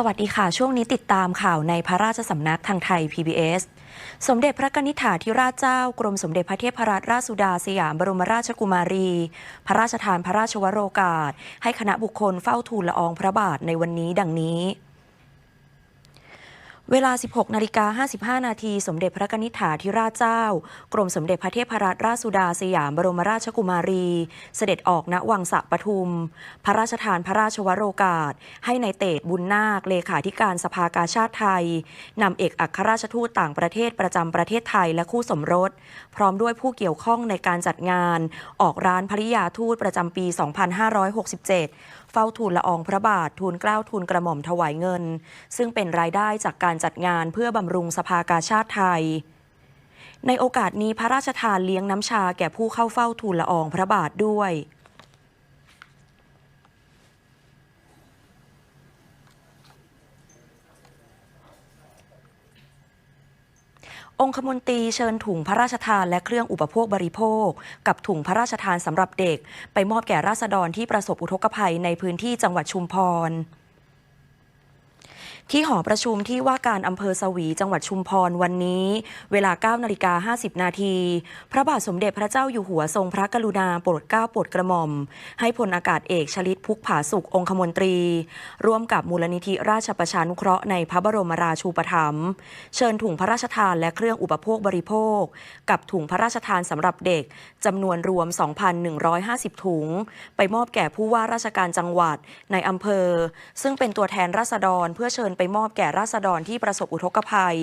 สวัสดีค่ะ ช่วงนี้ติดตามข่าวในพระราชสำนักทางไทย PBS สมเด็จพระกนิษฐาธิราชเจ้า กรมสมเด็จพระเทพรัตนราชสุดาสยามบรมราชกุมารี พระราชทานพระราชวโรกาส ให้คณะบุคคลเฝ้าทูลละอองพระบาทในวันนี้ดังนี้ เวลา 16 นาฬิกา 55 นาที สมเด็จพระนิษฐาธิราชเจ้า กรมสมเด็จพระเทพรัตนราชสุดาสยามบรมราชกุมารี เสด็จออกณวังสะปทุม พระราชทานพระราชวโรกาส ให้ในายเตดบุญนาค เลขาธิการสภากาชาติไทย นำเอกอัครราชทูตต่างประเทศประจำประเทศไทยและคู่สมรส พร้อมด้วยผู้เกี่ยวข้องในการจัดงาน ออกร้านภริยาทูตประจำปี 2567 เฝ้าทูลละอองพระบาททูลเกล้าทูลกระหม่อมถวายเงิน ซึ่งเป็นรายได้จากการจัดงานเพื่อบำรุงสภากาชาติไทย ในโอกาสนี้พระราชทานเลี้ยงน้ำชาแก่ผู้เข้าเฝ้าทูลละอองพระบาทด้วยองคมนตรีเชิญถุงพระราชทานและเครื่องอุปโภคบริโภค กับถุงพระราชทานสำหรับเด็ก ไปมอบแก่ราษฎรที่ประสบอุทกภัยในพื้นที่จังหวัดชุมพร ที่หอประชุมที่ว่าการอำเภอสวีจังหวัดชุมพรวันนี้ เวลา 9 นาฬิกา 50 นาที พระบาทสมเด็จพระเจ้าอยู่หัวทรงพระกรุณาโปรดเกล้าโปรดกระหม่อม ให้พลอากาศเอกชลิตพุกผาสุของคมนตรี ร่วมกับมูลนิธิราชประชานุเคราะห์ในพระบรมราชูปถัมภ์เชิญถุงพระราชทานและเครื่องอุปโภคบริโภค กับถุงพระราชทานสำหรับเด็กจำนวนรวม 2,150 ถุง ไปมอบแก่ผู้ว่าราชการจังหวัดในอำเภอ ซึ่งเป็นตัวแทนราษฎรเพื่อเชิญไปมอบแก่ราษฎรที่ประสบอุทกภัย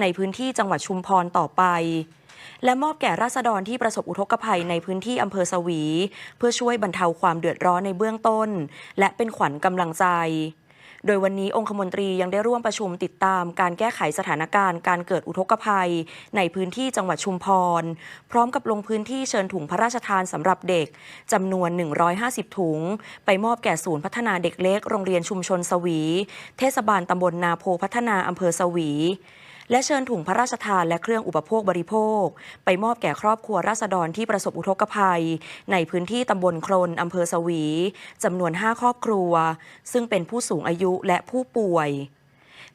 ในพื้นที่จังหวัดชุมพรต่อไป และมอบแก่ราษฎรที่ประสบอุทกภัยในพื้นที่อำเภอสวี เพื่อช่วยบรรเทาความเดือดร้อนในเบื้องต้น และเป็นขวัญกำลังใจ โดยวันนี้องคมนตรียังได้ร่วมประชุมติดตามการแก้ไขสถานการณ์การเกิดอุทกภัย ในพื้นที่จังหวัดชุมพร พร้อมกับลงพื้นที่เชิญถุงพระราชทานสำหรับเด็กจำนวน 150 ถุง ไปมอบแก่ศูนย์พัฒนาเด็กเล็กโรงเรียนชุมชนสวี เทศบาลตำบลนาโพพัฒนาอำเภอสวี และเชิญถุงพระราชทานและเครื่องอุปโภคบริโภค ไปมอบแก่ครอบครัวราษฎรที่ประสบอุทกภัย ในพื้นที่ตำบลโครนอำเภอสวีจำนวน 5 ครอบครัว ซึ่งเป็นผู้สูงอายุและผู้ป่วย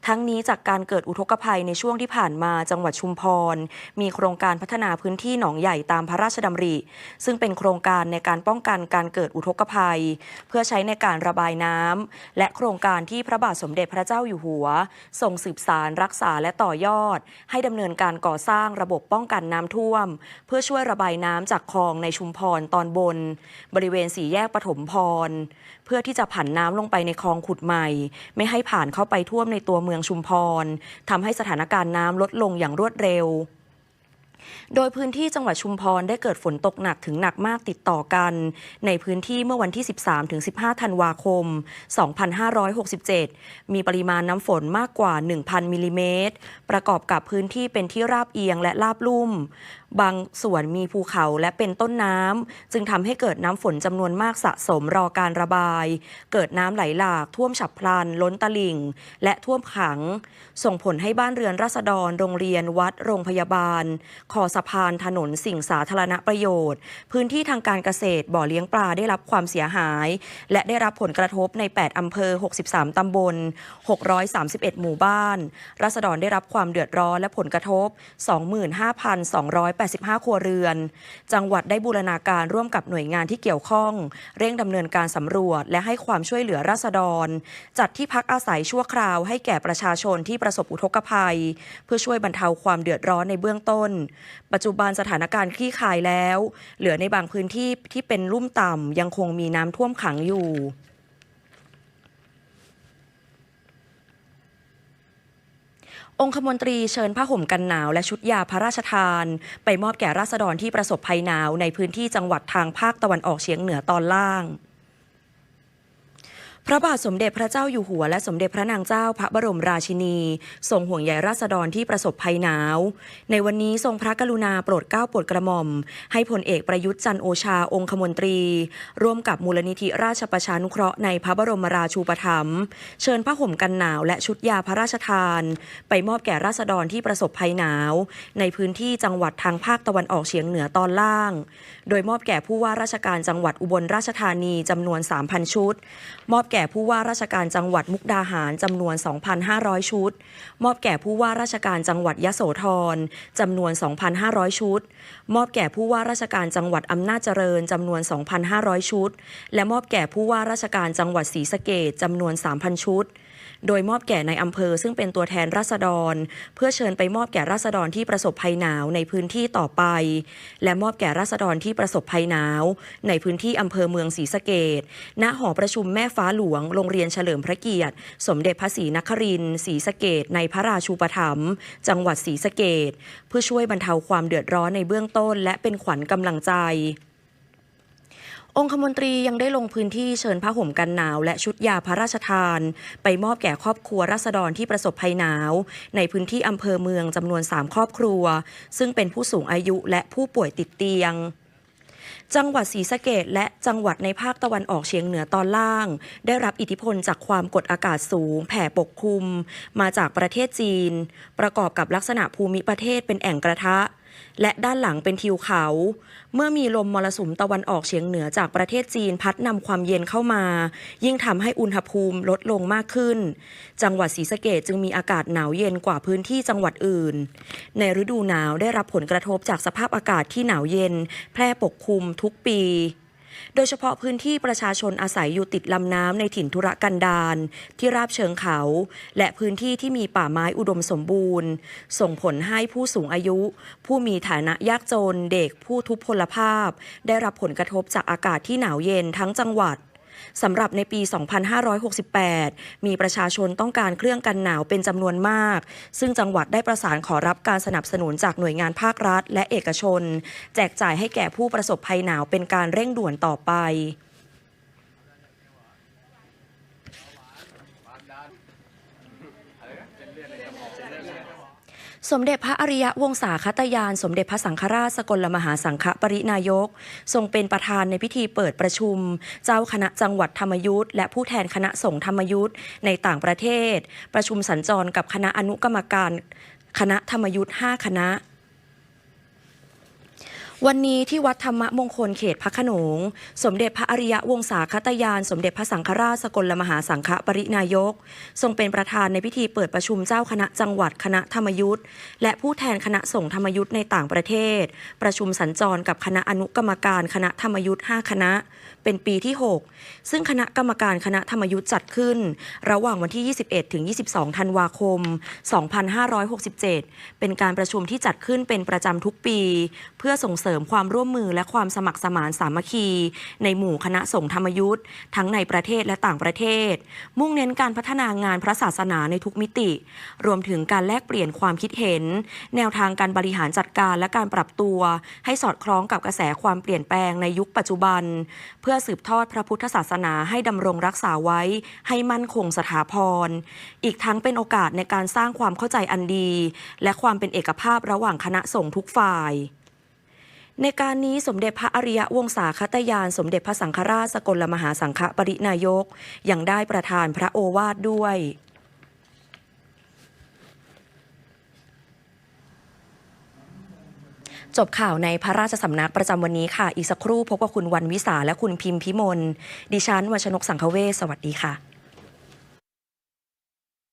ทั้งนี้จากการเกิดอุทกภัยในช่วงที่ผ่านมาจังหวัดชุมพร มีโครงการพัฒนาพื้นที่หนองใหญ่ตามพระราชดำริ ซึ่งเป็นโครงการในการป้องกันการเกิดอุทกภัย เพื่อใช้ในการระบายน้ำและโครงการที่พระบาทสมเด็จพระเจ้าอยู่หัวทรงสืบสารรักษาและต่อยอด ให้ดำเนินการก่อสร้างระบบป้องกันน้ำท่วม เพื่อช่วยระบายน้ำจากคลองในชุมพรตอนบน บริเวณสี่แยกปฐมพร เพื่อที่จะผันน้ำลงไปในคลองขุดใหม่ ไม่ให้ผ่านเข้าไปท่วมในตัวเมืองชุมพรทำให้สถานการณ์น้ำลดลงอย่างรวดเร็ว โดยพื้นที่จังหวัดชุมพรได้เกิดฝนตกหนักถึงหนักมากติดต่อกัน ในพื้นที่เมื่อวันที่ 13-15 ธันวาคม 2567 มีปริมาณน้ำฝนมากกว่า 1,000 มิลลิเมตร ประกอบกับพื้นที่เป็นที่ราบเอียงและราบลุ่ม บางส่วนมีภูเขาและเป็นต้นน้ำ จึงทำให้เกิดน้ำฝนจำนวนมากสะสมรอการระบาย เกิดน้ำไหลหลากท่วมฉับพลัน ล้นตลิ่ง และท่วมขัง ส่งผลให้บ้านเรือนราษฎร โรงเรียน วัด โรงพยาบาลคอสะพานถนนสิ่งสาธารณประโยชน์ พื้นที่ทางการเกษตรบ่อเลี้ยงปลาได้รับความเสียหาย และได้รับผลกระทบใน 8 อำเภอ 63 ตำบล 631 หมู่บ้านราษฎรได้รับความเดือดร้อนและผลกระทบ 25,285 ครัวเรือน จังหวัดได้บูรณาการร่วมกับหน่วยงานที่เกี่ยวข้อง เร่งดำเนินการสำรวจ และให้ความช่วยเหลือราษฎร จัดที่พักอาศัยชั่วคราวให้แก่ประชาชนที่ประสบอุทกภัย เพื่อช่วยบรรเทาความเดือดร้อนในเบื้องต้นปัจจุบันสถานการณ์คลี่คลายแล้ว เหลือในบางพื้นที่ที่เป็นลุ่มต่ำยังคงมีน้ำท่วมขังอยู่องคมนตรีเชิญผ้าห่มกันหนาวและชุดยาพระราชทาน ไปมอบแก่ราษฎรที่ประสบภัยหนาวในพื้นที่จังหวัดทางภาคตะวันออกเฉียงเหนือตอนล่าง พระบาทสมเด็จพระเจ้าอยู่หัวและสมเด็จพระนางเจ้าพระบรมราชินี ทรงห่วงใยราษฎรที่ประสบภัยหนาว ในวันนี้ทรงพระกรุณาโปรดเกล้าโปรดกระหม่อม ให้พลเอกประยุทธ์จันโอชาองคมนตรี ร่วมกับมูลนิธิราชประชานุเคราะห์ในพระบรมราชูปถัมภ์เชิญผ้าห่มกันหนาวและชุดยาพระราชทาน ไปมอบแก่ราษฎรที่ประสบภัยหนาว ในพื้นที่จังหวัดทางภาคตะวันออกเฉียงเหนือตอนล่าง โดยมอบแก่ผู้ว่าราชการจังหวัดอุบลราชธานีจำนวน 3,000 ชุด มอบแก่ก่ผู้ว่าราชการจังหวัดมุกดาหารจำนวน 2,500 ชุด มอบแก่ผู้ว่าราชการจังหวัดยะโสธรจำนวน 2,500 ชุด มอบแก่ผู้ว่าราชการจังหวัดอำนาจเจริญจำนวน 2,500 ชุด และมอบแก่ผู้ว่าราชการจังหวัดศรีสะเกษจำนวน 3,000 ชุด โดยมอบแก่ในอำเภอ ซึ่งเป็นตัวแทนราษฎร เพื่อเชิญไปมอบแก่ราษฎรที่ประสบภัยหนาวในพื้นที่ต่อไป และมอบแก่ราษฎรที่ประสบภัยหนาว ในพื้นที่อำเภอเมืองศรีสะเกษณหอประชุมแม่ฟ้าหลวง โรงเรียนเฉลิมพระเกียรติ สมเด็จพระศรีนครินทร์ศรีสะเกษในพระราชูปถัมภ์จังหวัดศรีสะเกษเพื่อช่วยบรรเทาความเดือดร้อนในเบื้องต้น และเป็นขวัญกำลังใจ องคมนตรียังได้ลงพื้นที่เชิญผ้าห่มกันหนาว และชุดยาพระราชทาน ไปมอบแก่ครอบครัวราษฎรที่ประสบภัยหนาว ในพื้นที่อำเภอเมืองจำนวน 3 ครอบครัว ซึ่งเป็นผู้สูงอายุและผู้ป่วยติดเตียงจังหวัดศรีสะเกดและจังหวัดในภาคตะวันออกเฉียงเหนือตอนล่าง ได้รับอิทธิพลจากความกดอากาศสูง แผ่ปกคลุม มาจากประเทศจีน ประกอบกับลักษณะภูมิประเทศเป็นแอ่งกระทะ และด้านหลังเป็นทิวเขา เมื่อมีลมมรสุมตะวันออกเฉียงเหนือจากประเทศจีนพัดนำความเย็นเข้ามา ยิ่งทำให้อุณหภูมิลดลงมากขึ้น จังหวัดศรีสะเกดจึงมีอากาศหนาวเย็นกว่าพื้นที่จังหวัดอื่น ในฤดูหนาวได้รับผลกระทบจากสภาพอากาศที่หนาวเย็น แพร่ปกคลุมทุกปี โดยเฉพาะพื้นที่ประชาชนอาศัยอยู่ติดลำน้ำในถิ่นธุรกันดารที่ราบเชิงเขา และพื้นที่ที่มีป่าไม้อุดมสมบูรณ์ ส่งผลให้ผู้สูงอายุ ผู้มีฐานะยากจนเด็กผู้ทุพพลภาพ ได้รับผลกระทบจากอากาศที่หนาวเย็นทั้งจังหวัด สำหรับในปี 2568 มีประชาชนต้องการเครื่องกันหนาวเป็นจำนวนมาก ซึ่งจังหวัดได้ประสานขอรับการสนับสนุนจากหน่วยงานภาครัฐ และเอกชน แจกจ่ายให้แก่ผู้ประสบภัยหนาวเป็นการเร่งด่วนต่อไป สมเด็จพระอริยวงศาคตยาน สมเด็จพระสังฆราชสกลมหาสังฆปรินายก ทรงเป็นประธานในพิธีเปิดประชุม เจ้าคณะจังหวัดธรรมยุทธ์และผู้แทนคณะสงฆ์ธรรมยุทธ์ในต่างประเทศ ประชุมสัญจรกับคณะอนุกรรมการคณะธรรมยุทธ์ 5 คณะ วันนี้ที่วัดธรรมมงคลเขตพระขนง สมเด็จพระอริยวงศาคตยาน สมเด็จพระสังฆราชสกลมหาสังฆปรินายก ทรงเป็นประธานในพิธีเปิดประชุมเจ้าคณะจังหวัดคณะธรรมยุทธ์และผู้แทนคณะสงฆ์ธรรมยุทธ์ในต่างประเทศ ประชุมสัญจรกับคณะอนุกรรมการคณะธรรมยุทธ์5คณะ เป็นปีที่ 6 ซึ่งคณะกรรมการคณะธรรมยุทธ์จัดขึ้น ระหว่างวันที่ 21ถึง22ธันวาคม 2567 เป็นการประชุมที่จัดขึ้นเป็นประจำทุกปี เพื่อส่งเสริมริมความร่วมมือและความสมัครสมานสามัคคี ในหมู่คณะสงฆ์ธรรมยุทธ์ทั้งในประเทศและต่างประเทศ มุ่งเน้นการพัฒนางานพระศาสนาในทุกมิติ รวมถึงการแลกเปลี่ยนความคิดเห็น แนวทางการบริหารจัดการและการปรับตัว ให้สอดคล้องกับกระแสความเปลี่ยนแปลงในยุคปัจจุบัน เพื่อสืบทอดพระพุทธศาสนาให้ดำรงรักษาไว้ ให้มั่นคงสถาพร อีกทั้งเป็นโอกาสในการสร้างความเข้าใจอันดี และความเป็นเอกภาพระหว่างคณะสงฆ์ทุกฝ่าย ในการนี้สมเด็จพระอริยวงศาคตยาน สมเด็จพระสังฆราชสกลมหาสังฆปรินายก ยังได้ประทานพระโอวาทด้วยจบข่าวในพระราชสำนักประจำวันนี้ค่ะ อีกสักครู่พบกับคุณวันวิสาและคุณพิมพิมล ดิฉันวชนกสังคเวสวัสดีค่ะ